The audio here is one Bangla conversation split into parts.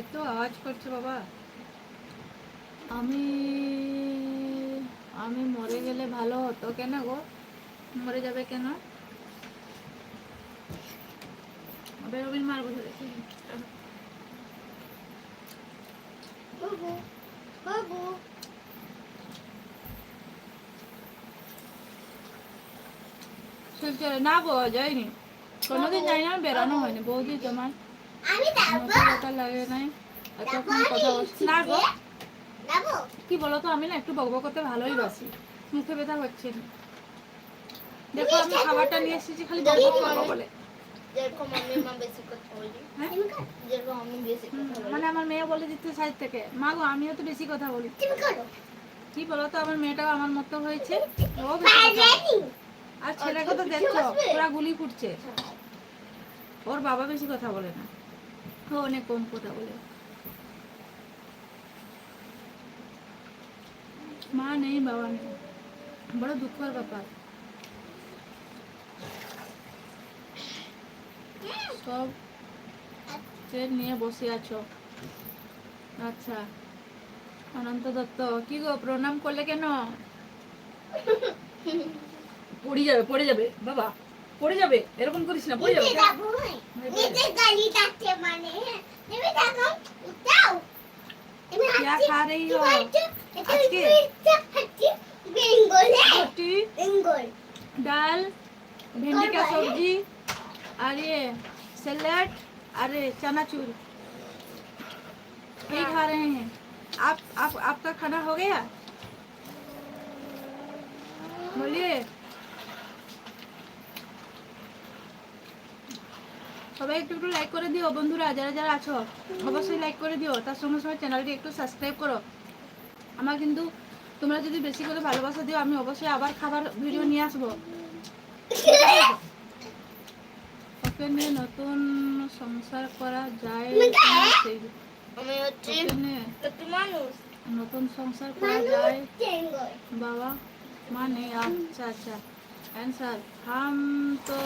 এত আওয়াজ করছে বাবা। আমি আমি মরে গেলে ভালো হতো কেন গো? মরে যাবে কেন? বেরোবিন মারবো বাবু বাবু। শিলচরে না গো যায়নি কোনোদিন যাই না বেরানো হয়নি বৌদি তোমার। আমি যাব। মাথা ব্যথা লাগে নাই। এতক্ষণ কথা বলছি না গো। কি বলো তো আমি না একটু বকবক করতে ভালোই বাসি। মুখে ব্যথা হচ্ছে না। দেখো আমি খাবারটা নিয়ে এসেছি খালি বকবক করব বলে। হ্যাঁ? মানে আমার মেয়ে বলে দিতে সাইড থেকে। মা গো আমিও তো বেশি কথা বলি। কি বলো তো আমার মেয়েটাও আমার মতো হয়েছে। ও আর ছেলেকে তো দেখছ পুরা গুলি ফুটছে। ওর বাবা বেশি কথা বলে না। অনেক কম কথা বলে। মা নেই, বাবা নেই। বড় দুঃখের ব্যাপার। সব নিয়ে বসে আছো। আচ্ছা অনন্ত দত্ত, কি গো, প্রণাম করলে কেন? পড়ে যাবে পড়ে যাবে, বাবা। পড়ে যাবে এরকম করিস না পড়ে যাবে নিচে যাবো নিচে গাড়ি যাচ্ছে মানে তুমি দেখো উঠাও তুমি क्या হাঁটছি खा रही हो এটা আজকে? হাঁটছি বেঙ্গলে रोटी বেঙ্গল दाल भिंडी का सब्जी और ये सैलेड और ये चनाचूर यही खा रहे हैं आप आप आपका खाना हो गया बोलिए সবাই একটু একটু লাইক করে দিও বন্ধুরা যারা যারা আছো অবশ্যই লাইক করে দিও। তার সঙ্গে সঙ্গে চ্যানেলটি একটু সাবস্ক্রাইব করো। আমার কিন্তু তোমরা যদি বেশি করে ভালোবাসা দিও আমি অবশ্যই আবার খাবার ভিডিও নিয়ে আসব। নতুন সংসার করা যায় নতুন সংসার করা যায় বাবা মানে আচ্ছা আচ্ছা। অ্যান্সার হাম তো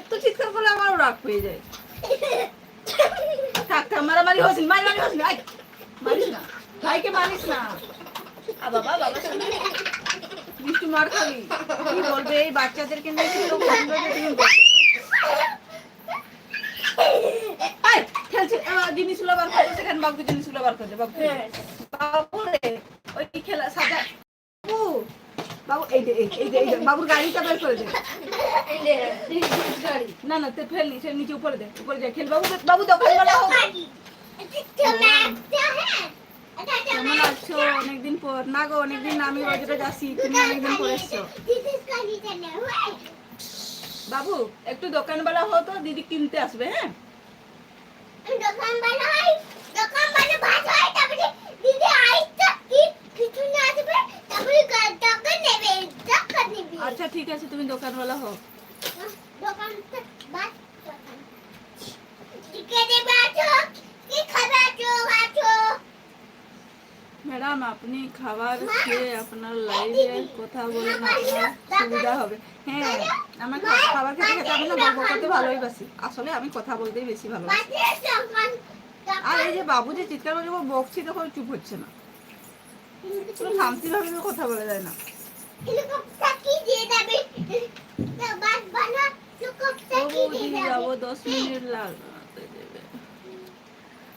এত চিৎকার করলে আমারও রাগ পেয়ে যায়। থাক থাক মারামারি হোস মারি মারি হোস আয় মারিস না। ভাইকে মারিস না। আ বাবা বাবা মিষ্টি মার খাবি। কি বলবে? এই বাচ্চাদেরকে নিয়ে জিনিসগুলো বার করে সেখানে বাবু জিনিসগুলো বার করে দে, বাবু বাবু রে ওই কি খেলা সাদা বাবু বাবু এই দে এই এই দে, এই দে, বাবুর বের না না নিচে উপরে উপরে বাবু বাবু দোকান কেমন আছো অনেকদিন পর না গো অনেকদিন আমি রোজ আসি তুমি অনেকদিন পর এসছো বাবু একটু দোকানওয়ালা হতো দিদি কিনতে আসবে হ্যাঁ দিদি আইসা কি কিছু না আসবে তারপরে দোকান নেবে দোকান নেবে আচ্ছা ঠিক আছে তুমি দোকানওয়ালা হও। দোকান ম্যাডাম আপনি খাবার খেয়ে আপনার লাইভে কথা আপনার সুবিধা হবে। হ্যাঁ আমার খাবার খেতে খেতে আমি না গল্প করতে ভালোই বাসি। আসলে আমি কথা বলতেই বেশি ভালোবাসি। আর এই যে বাবু যে চিৎকার করে বকছি তখন চুপ হচ্ছে না। শান্তিভাবে কথা বলা যায় না। যাবে বাস বানা হেলিকপ্টার ও কি বৌদি দিয়ে যাবে যাব দশ মিনিট লাগতে দেবে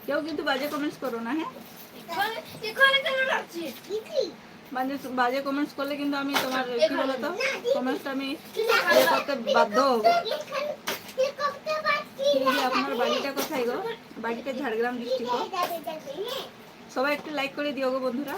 কেউ কিন্তু বাজে কমেন্টস করো না হ্যাঁ এখানে কেন রাখছিস কি কি বাজে বাজে কমেন্টস করলে কিন্তু আমি তোমার কি বলো তো কমেন্টসটা আমি ইয়ে করতে বাধ্য হব হেলিকপ্টার বাস কি এই যে আপনার বাড়িটা কোথায় গো বাড়িটা ঝাড়গ্রাম ডিস্ট্রিক্ট দিয়ে যাবে যাবে হ্যাঁ সবাই একটু লাইক করে দিও গো বন্ধুরা